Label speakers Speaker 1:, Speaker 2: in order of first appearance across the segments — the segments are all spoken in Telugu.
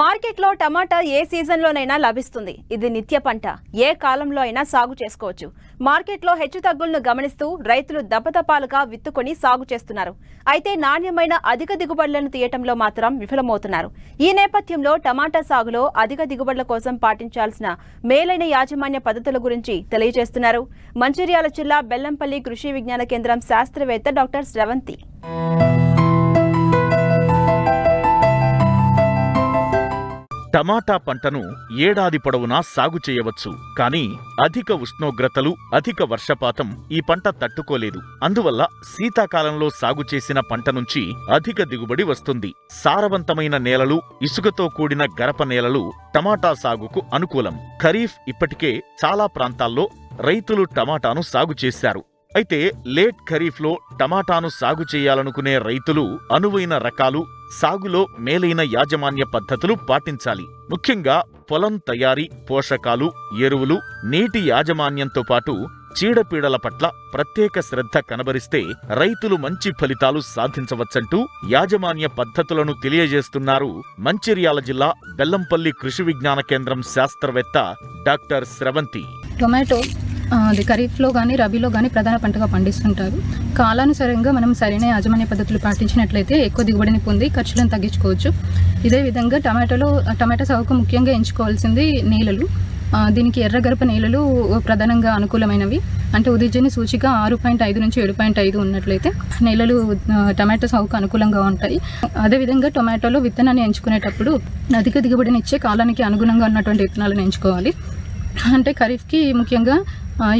Speaker 1: మార్కెట్లో టమాటా ఏ సీజన్లోనైనా లభిస్తుంది. ఇది నిత్య పంట. ఏ కాలంలో అయినా సాగు చేసుకోవచ్చు. మార్కెట్లో హెచ్చుతగ్గులను గమనిస్తూ రైతులు దపదపాలుగా విత్తుకొని సాగు చేస్తున్నారు. అయితే నాణ్యమైన అధిక దిగుబడులను తీయటంలో మాత్రం విఫలమవుతున్నారు. ఈ నేపథ్యంలో టమాటా సాగులో అధిక దిగుబడుల కోసం పాటించాల్సిన మేలైన యాజమాన్య పద్ధతుల గురించి తెలియజేస్తున్నారు. మంచిర్యాల జిల్లా బెల్లంపల్లి కృషి విజ్ఞాన కేంద్రం శాస్త్రవేత్త డాక్టర్ స్రవంతి
Speaker 2: టమాటా పంటను ఏడాది పొడవునా సాగు చేయవచ్చు. కానీ అధిక ఉష్ణోగ్రతలు అధిక వర్షపాతం ఈ పంట తట్టుకోలేదు. అందువల్ల శీతాకాలంలో సాగు చేసిన పంట నుంచి అధిక దిగుబడి వస్తుంది. సారవంతమైన నేలలు ఇసుకతో కూడిన గరప నేలలు టమాటా సాగుకు అనుకూలం. ఖరీఫ్ ఇప్పటికే చాలా ప్రాంతాల్లో రైతులు టమాటాను సాగు చేశారు. అయితే లేట్ ఖరీఫ్లో టమాటాను సాగు చేయాలనుకునే రైతులు అనువైన రకాలు సాగులో మేలైన యాజమాన్య పద్ధతులు పాటించాలి. ముఖ్యంగా పొలం తయారీ పోషకాలు ఎరువులు నీటి యాజమాన్యంతో పాటు చీడపీడల పట్ల ప్రత్యేక శ్రద్ధ కనబరిస్తే రైతులు మంచి ఫలితాలు సాధించవచ్చంటూ యాజమాన్య పద్ధతులను తెలియజేస్తున్నారు మంచిర్యాల జిల్లా బెల్లంపల్లి కృషి విజ్ఞాన కేంద్రం శాస్త్రవేత్త డాక్టర్ స్రవంతి.
Speaker 3: టొమాటో అది ఖరీఫ్లో కానీ రబీలో కానీ ప్రధాన పంటగా పండిస్తుంటారు. కాలానుసారంగా మనం సరైన యాజమాన్య పద్ధతులు పాటించినట్లయితే ఎక్కువ దిగుబడిని పొంది ఖర్చులను తగ్గించుకోవచ్చు. ఇదే విధంగా టమాటోలో టమాటా సాగుకు ముఖ్యంగా ఎంచుకోవాల్సింది నేలలు. దీనికి ఎర్రగరప నేలలు ప్రధానంగా అనుకూలమైనవి. అంటే ఉదయజని సూచిక ఆరు పాయింట్ ఐదు నుంచి ఏడు పాయింట్ ఐదు ఉన్నట్లయితే నేలలు టమాటో సాగుకు అనుకూలంగా ఉంటాయి. అదేవిధంగా టొమాటోలో విత్తనాన్ని ఎంచుకునేటప్పుడు అధిక దిగుబడినిచ్చే కాలానికి అనుగుణంగా ఉన్నటువంటి విత్తనాలను ఎంచుకోవాలి. అంటే ఖరీఫ్కి ముఖ్యంగా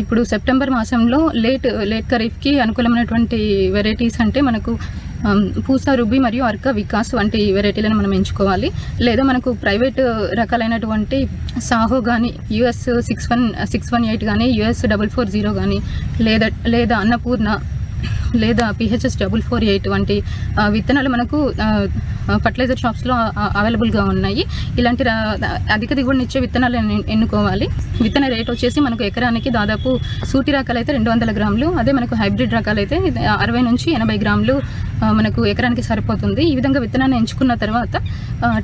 Speaker 3: ఇప్పుడు సెప్టెంబర్ మాసంలో లేట్ లేట్ ఖరీఫ్కి అనుకూలమైనటువంటి వెరైటీస్ అంటే మనకు పూసా రుబ్బి మరియు అర్క వికాస్ వంటి వెరైటీలను మనం ఎంచుకోవాలి. లేదా మనకు ప్రైవేట్ రకాలైనటువంటి సాహో కానీ US six one six one eight కానీ యుఎస్ డబల్ ఫోర్ జీరో కానీ లేదా లేదా అన్నపూర్ణ లేదా పిహెచ్ఎస్ డబుల్ ఫోర్ ఎయిట్ వంటి విత్తనాలు మనకు ఫర్టిలైజర్ షాప్స్లో అవైలబుల్గా ఉన్నాయి. ఇలాంటి అధిక దిగుబడినిచ్చే విత్తనాలు ఎన్నుకోవాలి. విత్తన రేట్ వచ్చేసి మనకు ఎకరానికి దాదాపు సూటి రకాలు అయితే రెండు వందల గ్రాములు. అదే మనకు హైబ్రిడ్ రకాలు అయితే అరవై నుంచి ఎనభై గ్రాములు మనకు ఎకరానికి సరిపోతుంది. ఈ విధంగా విత్తనాన్ని ఎంచుకున్న తర్వాత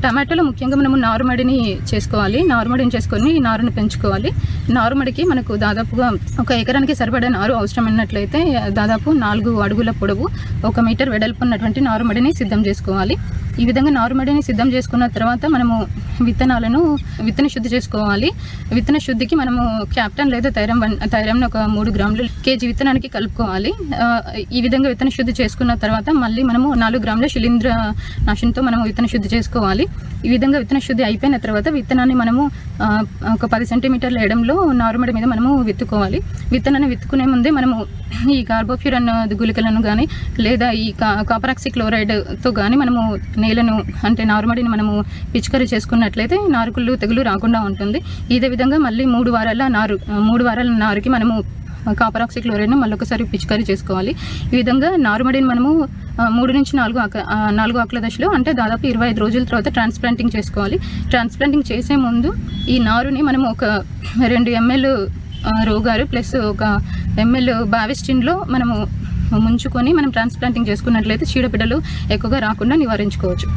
Speaker 3: టమాటోలో ముఖ్యంగా మనము నారుమడిని చేసుకోవాలి. నారుమడిని చేసుకొని ఈ పెంచుకోవాలి. నారుమడికి మనకు దాదాపుగా ఒక ఎకరానికి సరిపడే నారు అవసరమైనట్లయితే దాదాపు నాలుగు అడుగుల పొడవు ఒక మీటర్ వెడల్పు ఉన్నటువంటి నారుమడిని సిద్ధం చేసుకోవాలి. ఈ విధంగా నారుమడిని సిద్ధం చేసుకున్న తర్వాత మనము విత్తనాలను విత్తన శుద్ధి చేసుకోవాలి. విత్తన శుద్ధికి మనము క్యాప్టన్ లేదా తైరం వన్ ఒక మూడు గ్రాములు కేజీ విత్తనానికి కలుపుకోవాలి. ఈ విధంగా విత్తన శుద్ధి చేసుకున్న తర్వాత మళ్ళీ మనము నాలుగు గ్రాముల శిలీంద్ర నాశనంతో మనము విత్తన శుద్ధి చేసుకోవాలి. ఈ విధంగా విత్తన శుద్ధి అయిపోయిన తర్వాత విత్తనాన్ని మనము ఒక పది సెంటీమీటర్ల ఎడంలో నారుమడి మీద మనము విత్తుకోవాలి. విత్తనాన్ని విత్తుకునే ముందే మనము ఈ కార్బోఫ్యూరన్ గుళికలను కానీ లేదా ఈ కా కాపరాక్సి క్లోరైడ్తో కానీ మనము నేలను అంటే నారుమడిని మనము పిచికారీ చేసుకున్నట్లయితే నారుకుళ్ళు తెగులు రాకుండా ఉంటుంది. ఇదే విధంగా మళ్ళీ మూడు వారాల నారు మూడు వారాల నారుకి మనము కాపరాక్సి క్లోరైడ్ను మళ్ళొకసారి పిచికారీ చేసుకోవాలి. ఈ విధంగా నారుమడిని మనము మూడు నుంచి నాలుగు ఆక నాలుగు ఆకుల దశలో అంటే దాదాపు ఇరవై ఐదు రోజుల తర్వాత ట్రాన్స్ప్లాంటింగ్ చేసుకోవాలి. ట్రాన్స్ప్లాంటింగ్ చేసే ముందు ఈ నారుని మనము ఒక రెండు ఎంఎల్ రోగారు ప్లస్ ఒక ఎంఎల్ బావిస్టిన్లో మనము ముంచుకొని మనం ట్రాన్స్ప్లాంటింగ్ చేసుకున్నట్లయితే చీడపీడలు ఎక్కువగా రాకుండా నివారించుకోవచ్చు.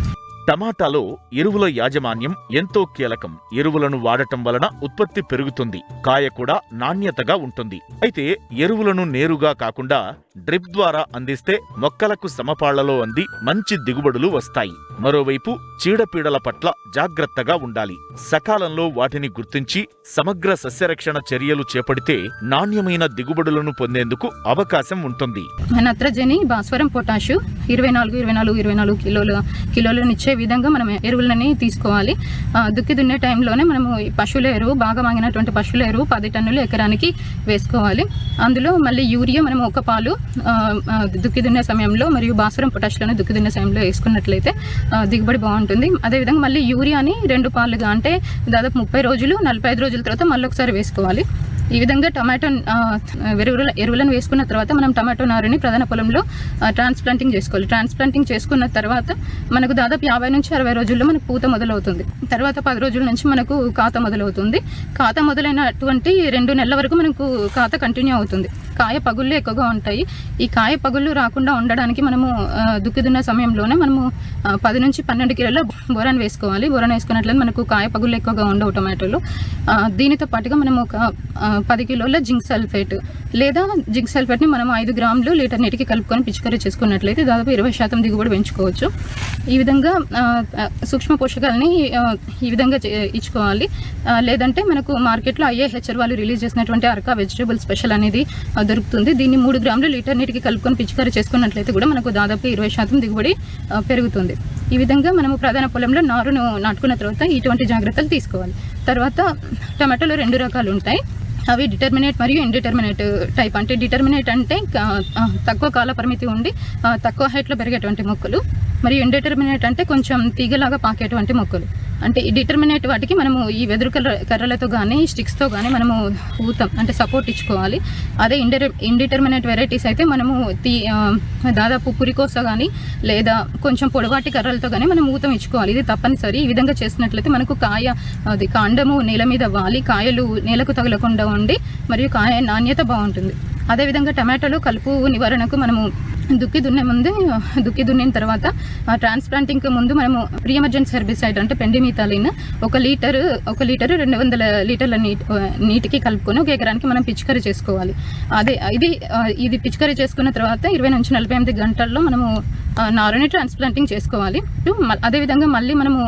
Speaker 2: టమాటాలో ఎరువుల యాజమాన్యం ఎంతో కీలకం. ఎరువులను వాడటం వలన ఉత్పత్తి పెరుగుతుంది. కాయ కూడా నాణ్యతగా ఉంటుంది. అయితే ఎరువులను నేరుగా కాకుండా డ్రిప్ ద్వారా అందిస్తే మొక్కలకు సమపాళ్ళలో అంది మంచి దిగుబడులు వస్తాయి. మరోవైపు చీడపీడల పట్ల జాగ్రత్తగా ఉండాలి. సకాలంలో వాటిని గుర్తించి సమగ్ర సస్యరక్షణ చర్యలు చేపడితే నాణ్యమైన దిగుబడులను పొందేందుకు అవకాశం ఉంటుంది.
Speaker 3: నత్రజని భాస్వరం పొటాషు ఇరవై నాలుగు ఇరవై నాలుగు ఇరవై నాలుగు కిలోల కిలోలను ఇచ్చే విధంగా మనం ఎరువులని తీసుకోవాలి. దుక్కి దున్నే టైంలోనే మనము ఈ పశువుల ఎరువు బాగా మాగినటువంటి పశువుల ఎరువు పది టన్నులు ఎకరానికి వేసుకోవాలి. అందులో మళ్ళీ యూరియా మనం ఒక పాలు దుక్కి దున్నే సమయంలో మరియు భాస్వరం పొటాషులను దుక్కి దున్నే సమయంలో వేసుకున్నట్లయితే దిగుబడి బాగుంటుంది. అదేవిధంగా మళ్ళీ యూరియాని రెండు పాలుగా అంటే దాదాపు ముప్పై రోజులు నలభై ఐదు రోజుల తర్వాత మళ్ళీ ఒకసారి వేసుకోవాలి. ఈ విధంగా టమాటో ఆ, ఎరువుల ఎరువులను వేసుకున్న తర్వాత మనం టమాటో నారుని ప్రధాన పొలంలో ట్రాన్స్ప్లాంటింగ్ చేసుకోవాలి. ట్రాన్స్ప్లాంటింగ్ చేసుకున్న తర్వాత మనకు దాదాపు యాభై నుంచి అరవై రోజుల్లో మనకు పూత మొదలవుతుంది. తర్వాత పది రోజుల నుంచి మనకు ఖాతా మొదలవుతుంది. ఖాతా మొదలైనటువంటి రెండు నెలల వరకు మనకు ఖాతా కంటిన్యూ అవుతుంది. కాయ పగుళ్ళు ఎక్కువగా ఉంటాయి. ఈ కాయ పగుళ్ళు రాకుండా ఉండడానికి మనము ఆ, దుక్కి దున్న సమయంలోనే మనము పది నుంచి పన్నెండు కిలోల బోరాన్ వేసుకోవాలి. బోరాన్ వేసుకున్నట్లయితే మనకు కాయ పగుళ్ళు ఎక్కువగా ఉండవు టొమాటోలు. దీనితో పాటుగా మనం ఒక పది కిలోల జింక్ సల్ఫేట్ లేదా జింక్ సల్ఫేట్ని మనం ఐదు గ్రాములు లీటర్ నీటికి కలుపుకొని పిచికారీ చేసుకున్నట్లయితే దాదాపు ఇరవై శాతం దిగుబడి పెంచుకోవచ్చు. ఈ విధంగా సూక్ష్మ పోషకాలని ఈ విధంగా చే- ఇచ్చుకోవాలి. లేదంటే మనకు మార్కెట్లో ఐఏహెచ్ఆర్ వాళ్ళు రిలీజ్ చేసినటువంటి అరకా వెజిటేబుల్ స్పెషల్ అనేది దొరుకుతుంది. దీన్ని మూడు గ్రాములు లీటర్ నీటికి కలుపుకొని పిచికారీ చేసుకున్నట్లయితే కూడా మనకు దాదాపు ఇరవై శాతం దిగుబడి పెరుగుతుంది. ఈ విధంగా మనము ప్రధాన పొలంలో నారును నాటుకున్న తర్వాత ఇటువంటి జాగ్రత్తలు తీసుకోవాలి. తర్వాత టమాటోలో రెండు రకాలు ఉంటాయి. అవి డిటర్మినేట్ మరియు ఇండిటర్మినేట్ టైప్. అంటే డిటర్మినేట్ అంటే తక్కువ కాల పరిమితి ఉండి తక్కువ హైట్లో పెరిగేటువంటి మొక్కలు. మరియు ఇండిటర్మినేట్ అంటే కొంచెం తీగలాగా పాకేటువంటి మొక్కలు. అంటే ఈ డిటర్మినేట్ వాటికి మనము ఈ వెదురు కర్ర కర్రలతో కానీ స్టిక్స్తో కానీ మనము ఊతం అంటే సపోర్ట్ ఇచ్చుకోవాలి. అదే ఇండర్ ఇండిటర్మినేట్ వెరైటీస్ అయితే మనము తీ దాదాపు పురికోస కానీ లేదా కొంచెం పొడవాటి కర్రలతో కానీ మనం ఊతం ఇచ్చుకోవాలి. ఇది తప్పనిసరి. ఈ విధంగా చేసినట్లయితే మనకు కాయ అది కాండము నేల మీద వాలి కాయలు నేలకు తగలకుండా ఉండి మరియు కాయ నాణ్యత బాగుంటుంది. అదేవిధంగా టమాటాలు కలుపు నివారణకు మనము దుక్కి దున్నే ముందు దుక్కి దున్నిన తర్వాత ట్రాన్స్ప్లాంటింగ్కి ముందు మనము ప్రీ ఎమర్జెన్సీ హెర్బిసైడ్ అంటే పెండిమితాలిన్ ఒక లీటర్ ఒక లీటర్ రెండు వందల లీటర్ల నీటి నీటికి కలుపుకొని ఒక ఎకరానికి మనం పిచికరీ చేసుకోవాలి. అదే ఇది ఇది పిచికరీ చేసుకున్న తర్వాత ఇరవై నుంచి నలభై ఎనిమిది గంటల్లో మనము నారుని ట్రాన్స్ప్లాంటింగ్ చేసుకోవాలి. అదేవిధంగా మళ్ళీ మనము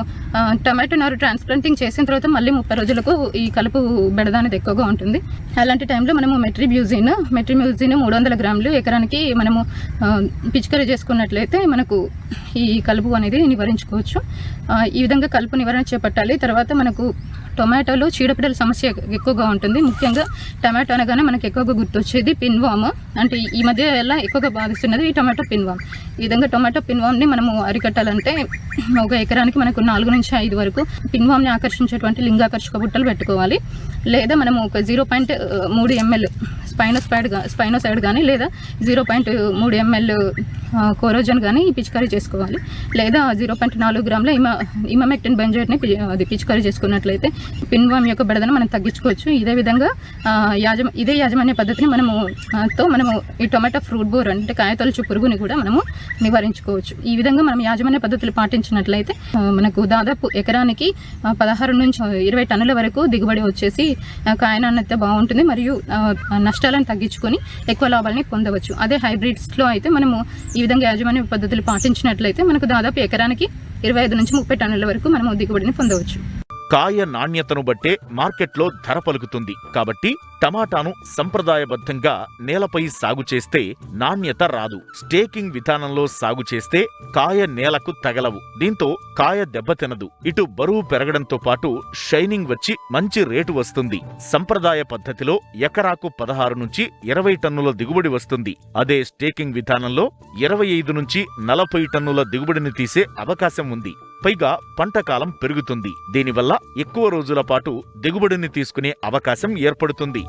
Speaker 3: టమాటో నారు ట్రాన్స్ప్లాంటింగ్ చేసిన తర్వాత మళ్ళీ ముప్పై రోజులకు ఈ కలుపు బెడద అనేది ఎక్కువగా ఉంటుంది. అలాంటి టైంలో మనము మెట్రిబ్యూజిన్ మెట్రిబ్యూజిన్ మూడు వందల గ్రాములు ఎకరానికి మనము పిచికరీ పిచికారీ చేసుకున్నట్లయితే మనకు ఈ కలుపు అనేది నివారించుకోవచ్చు. ఈ విధంగా కలుపు నివారణ చేపట్టాలి. తర్వాత మనకు టొమాటోలో చీడపీడల సమస్య ఎక్కువగా ఉంటుంది. ముఖ్యంగా టమాటో అనగానే మనకు ఎక్కువగా గుర్తొచ్చేది పిన్వామ్ అంటే ఈ మధ్య ఎలా ఎక్కువగా బాధిస్తున్నది ఈ టమాటో పిన్వామ్ ఈ విధంగా టొమాటో పిన్వామ్ని మనము అరికట్టాలంటే ఒక ఎకరానికి మనకు నాలుగు నుంచి ఐదు వరకు పిన్వామ్ని ఆకర్షించేటువంటి లింగాకర్షక బుట్టలు పెట్టుకోవాలి. లేదా మనము ఒక జీరో పాయింట్ మూడు ఎంఎల్ స్పైనోస్పైడ్ స్పైనోసైడ్ కానీ లేదా జీరో పాయింట్ మూడు ఎంఎల్ కోరోజన్ కానీ పిచికారీ చేసుకోవాలి. లేదా జీరో పాయింట్ నాలుగు గ్రాముల ఇమ ఇమమెక్టిన్ బెంజైట్ని అది పిచికారీ చేసుకున్నట్లయితే పిన్వామ్ యొక్క బెడదను మనం తగ్గించుకోవచ్చు. ఇదే విధంగా యాజమ ఇదే యాజమాన్య పద్ధతిని మనము తో మనము ఈ టొమాటో ఫ్రూట్ బోర్ అంటే కాయతొలచు పురుగుని కూడా మనము నివారించుకోవచ్చు. ఈ విధంగా మనం యాజమాన్య పద్ధతులు పాటించినట్లయితే మనకు దాదాపు ఎకరానికి పదహారు నుంచి ఇరవై టన్నుల వరకు దిగుబడి వచ్చేసి ఆ, కాయ నాణ్యత బాగుంటుంది. మరియు నష్టం నష్టాలను తగ్గించుకొని ఎక్కువ లాభాలని పొందవచ్చు. అదే హైబ్రిడ్స్లో అయితే మనము ఈ విధంగా యాజమాన్య పద్ధతులు పాటించినట్లయితే మనకు దాదాపు ఎకరానికి ఇరవై ఐదు నుంచి ముప్పై టన్నుల వరకు మనము దిగుబడిని పొందవచ్చు.
Speaker 2: కాయ నాణ్యతను బట్టే మార్కెట్లో ధర పలుకుతుంది. కాబట్టి టమాటాను సంప్రదాయబద్ధంగా నేలపై సాగు చేస్తే నాణ్యత రాదు. స్టేకింగ్ విధానంలో సాగు చేస్తే కాయ నేలకు తగలవు. దీంతో కాయ దెబ్బతినదు ఇటు బరువు పెరగడంతో పాటు షైనింగ్ వచ్చి మంచి రేటు వస్తుంది. సంప్రదాయ పద్ధతిలో ఎకరాకు పదహారు నుంచి ఇరవై టన్నుల దిగుబడి వస్తుంది. అదే స్టేకింగ్ విధానంలో ఇరవై ఐదు నుంచి నలభై టన్నుల దిగుబడిని తీసే అవకాశం ఉంది. పైగా పంట కాలం పెరుగుతుంది. దీనివల్ల ఎక్కువ రోజుల పాటు దిగుబడిని తీసుకునే అవకాశం ఏర్పడుతుంది.